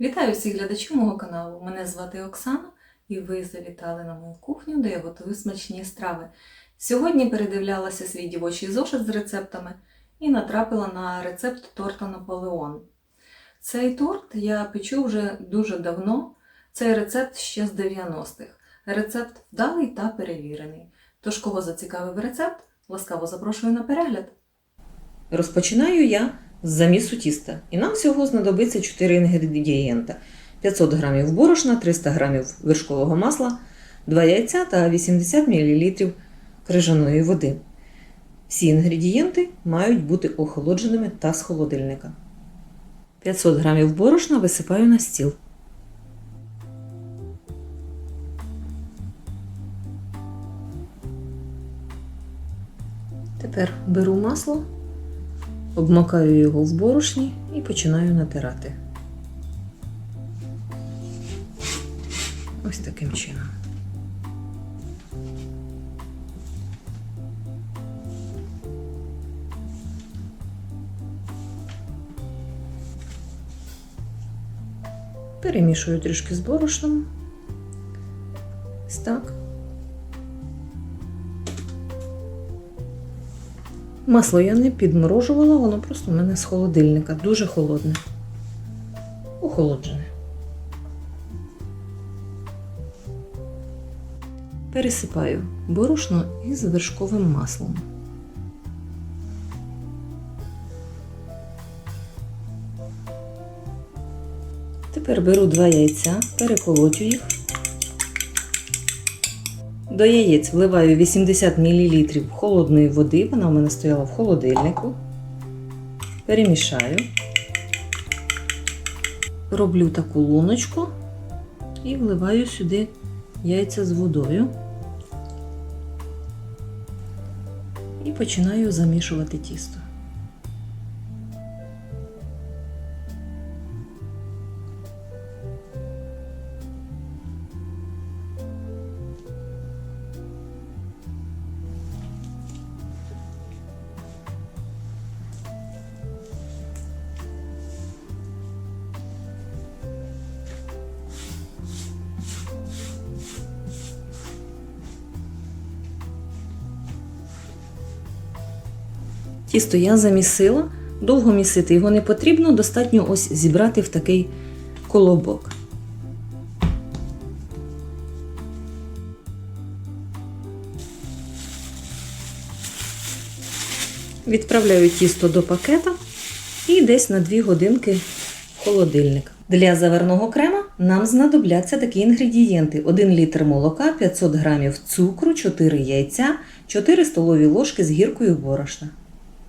Вітаю всіх глядачів мого каналу. Мене звати Оксана, і ви завітали на мою кухню, де я готую смачні страви. Сьогодні передивлялася свій дівочий зошит з рецептами і натрапила на рецепт торта Наполеон. Цей торт я печу вже дуже давно. Цей рецепт ще з 90-х. Рецепт вдалий та перевірений. Тож, кого зацікавив рецепт, ласкаво запрошую на перегляд. Розпочинаю я замісу тіста. І нам всього знадобиться 4 інгредієнта: 500 г борошна, 300 г вершкового масла, 2 яйця та 80 мл крижаної води. Всі інгредієнти мають бути охолодженими та з холодильника. 500 г борошна висипаю на стіл. Тепер беру масло, обмакаю його в борошні і починаю натирати. Ось таким чином. Перемішую трішки з борошном. Ось так. Масло я не підморожувала, воно просто в мене з холодильника, дуже холодне. Охолоджене. Пересипаю борошно із вершковим маслом. Тепер беру два яйця, переколотю їх. До яєць вливаю 80 мл холодної води, вона у мене стояла в холодильнику. Перемішаю. Роблю таку луночку і вливаю сюди яйця з водою. І починаю замішувати тісто. Тісто я замісила, довго місити його не потрібно, достатньо ось зібрати в такий колобок. Відправляю тісто до пакета і десь на 2 годинки в холодильник. Для заварного крема нам знадобляться такі інгредієнти: 1 літр молока, 500 г цукру, 4 яйця, 4 столові ложки з гіркою борошна.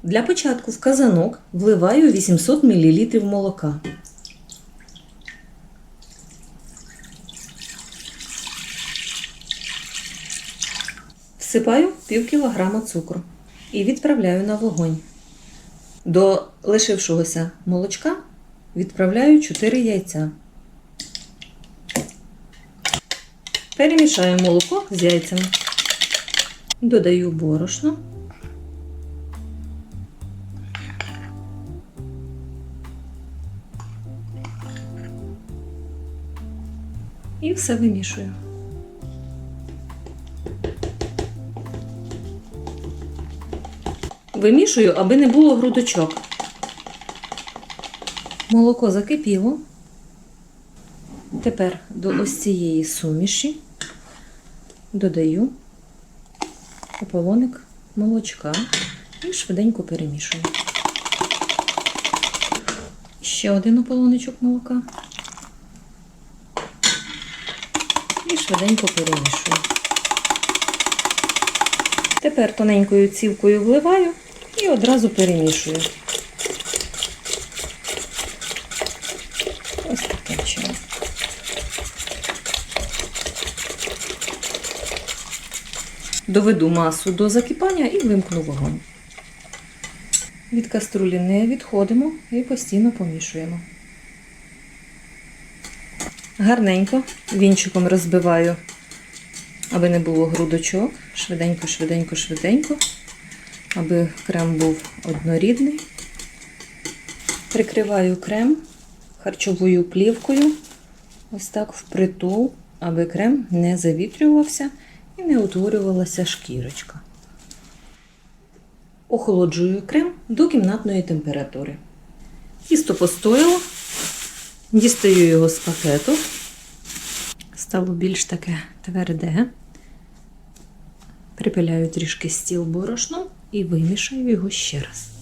Для початку в казанок вливаю 800 мл молока. Всипаю пів кілограма цукру і відправляю на вогонь. До лишившогося молочка відправляю 4 яйця. Перемішаю молоко з яйцями. Додаю борошно. І все вимішую. Вимішую, аби не було грудочок. Молоко закипіло. Тепер до ось цієї суміші додаю ополоник молочка і швиденько перемішую. Ще один ополоничок молока. Швиденько перемішую. Тепер тоненькою цівкою вливаю і одразу перемішую. Ось таким чином. Доведу масу до закипання і вимкну вогонь. Від каструлі не відходимо і постійно помішуємо. Гарненько вінчиком розбиваю, аби не було грудочок. Швиденько, швиденько, швиденько, аби крем був однорідний. Прикриваю крем харчовою плівкою, ось так впритул, аби крем не завітрювався і не утворювалася шкірочка. Охолоджую крем до кімнатної температури. Тісто постояло, дістаю його з пакету. Стало більш таке тверде. Припиляю трішки стіл борошном і вимішаю його ще раз.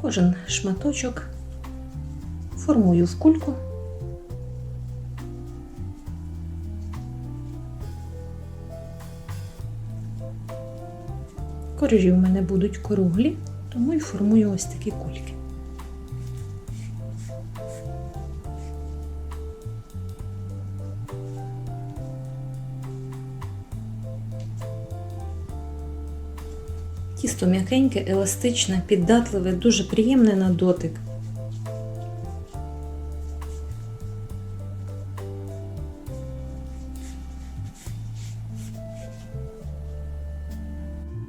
Кожен шматочок формую в кульку. Коржі у мене будуть круглі, тому і формую ось такі кульки. Тісто м'якеньке, еластичне, піддатливе, дуже приємне на дотик.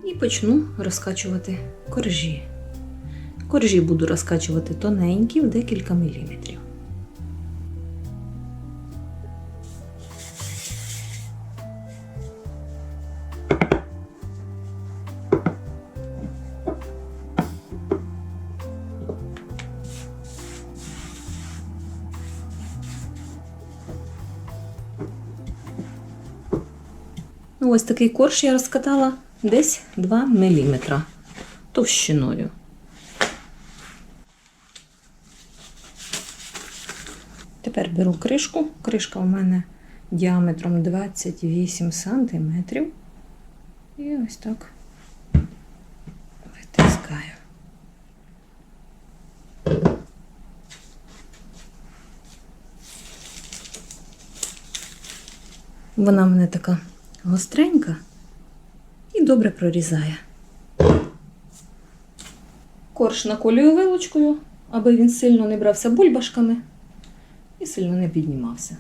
І почну розкачувати коржі. Коржі буду розкачувати тоненькі в декілька міліметрів. Ось такий корж я розкатала десь 2 мм товщиною. Тепер беру кришку. Кришка у мене діаметром 28 см. І ось так витискаю. Вона в мене така гостренька і добре прорізає. Корж наколюю вилочкою, аби він сильно не брався бульбашками і сильно не піднімався.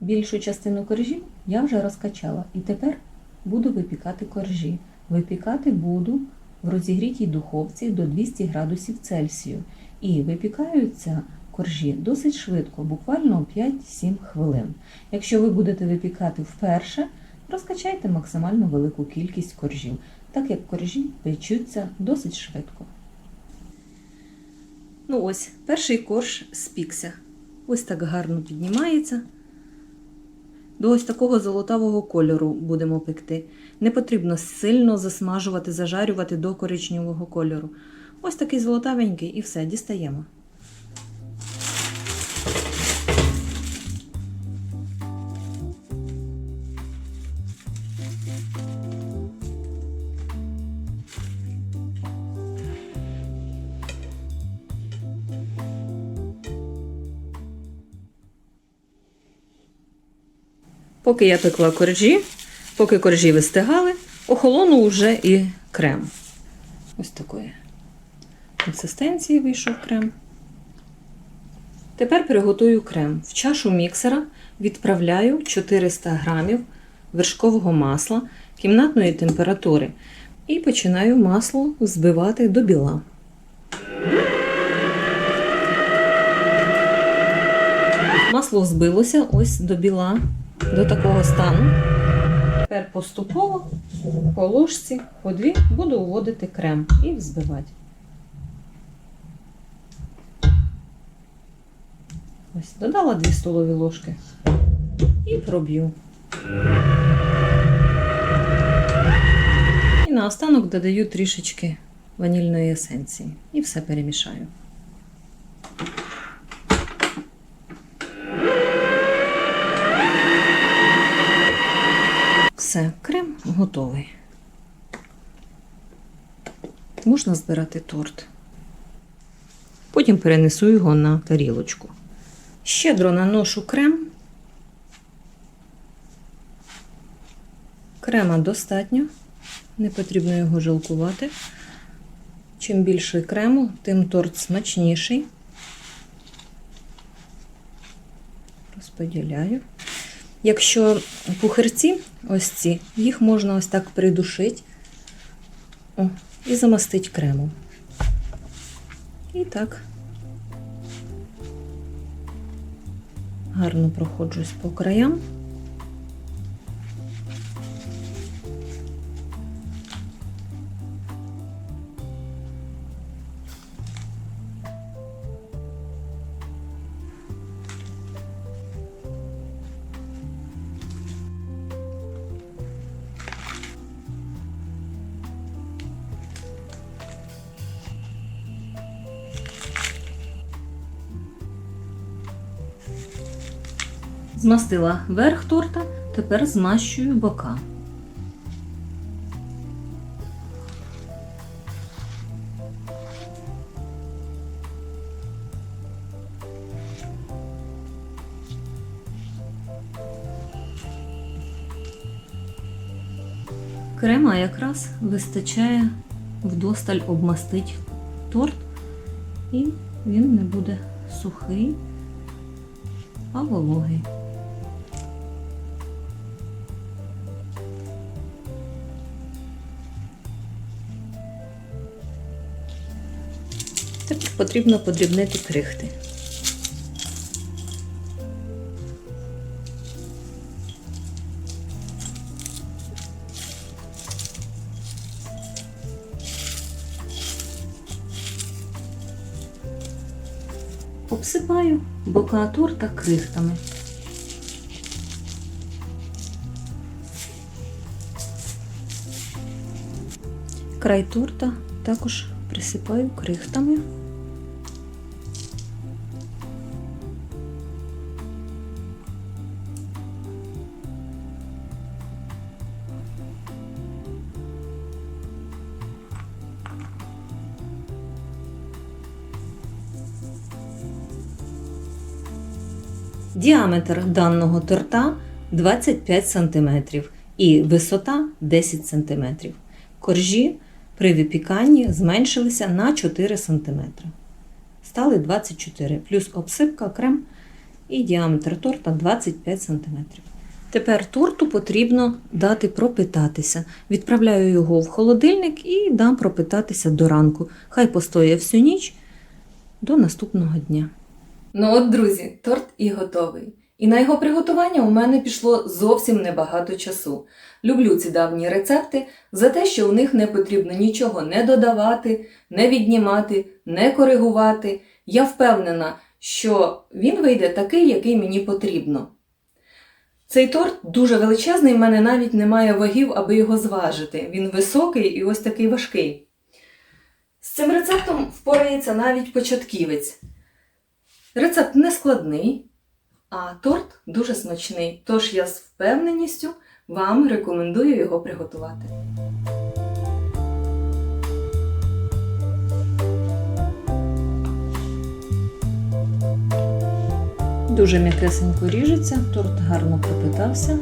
Більшу частину коржів я вже розкачала і тепер буду випікати коржі. Випікати буду в розігрітій духовці до 200 градусів Цельсію. І випікаються коржі досить швидко, буквально 5-7 хвилин. Якщо ви будете випікати вперше, розкачайте максимально велику кількість коржів, так як коржі печуться досить швидко. Ну ось, перший корж спікся. Ось так гарно піднімається. До ось такого золотавого кольору будемо пекти. Не потрібно сильно засмажувати, зажарювати до коричневого кольору. Ось такий золотавенький і все, дістаємо. Поки я пекла коржі, поки коржі вистигали, охолонув уже і крем. Ось такої консистенції вийшов крем. Тепер приготую крем. В чашу міксера відправляю 400 грамів вершкового масла кімнатної температури і починаю масло збивати до біла. Масло збилося ось до біла, до такого стану. Тепер поступово по ложці по дві буду вводити крем і взбивати. Ось, додала 2 столові ложки і проб'ю. І наостанок додаю трішечки ванільної есенції і все перемішаю. Все, крем готовий. Можна збирати торт. Потім перенесу його на тарілочку. Щедро наношу крем. Крема достатньо, не потрібно його жалкувати. Чим більше крему, тим торт смачніший. Розподіляю. Якщо пухирці, ось ці, їх можна ось так придушити О, і замастити кремом. І так гарно проходжусь по краям. Змастила верх торта, тепер змащую бока. Крема якраз вистачає вдосталь обмастить торт, і він не буде сухий а вологий. Потрібно подрібнити крихти. Обсипаю бока торта крихтами. Край торта також присипаю крихтами. Діаметр даного торта 25 см і висота 10 см. Коржі при випіканні зменшилися на 4 см. Стали 24 плюс обсипка, крем і діаметр торта 25 см. Тепер торту потрібно дати пропитатися. Відправляю його в холодильник і дам пропитатися до ранку. Хай постоє всю ніч до наступного дня. Ну от, друзі, торт і готовий. І на його приготування у мене пішло зовсім небагато часу. Люблю ці давні рецепти за те, що у них не потрібно нічого не додавати, не віднімати, не коригувати. Я впевнена, що він вийде такий, який мені потрібно. Цей торт дуже величезний, в мене навіть немає вагів, аби його зважити. Він високий і ось такий важкий. З цим рецептом впорається навіть початківець. Рецепт не складний, а торт дуже смачний, тож я з впевненістю вам рекомендую його приготувати. Дуже м'якесенько ріжеться, торт гарно пропитався.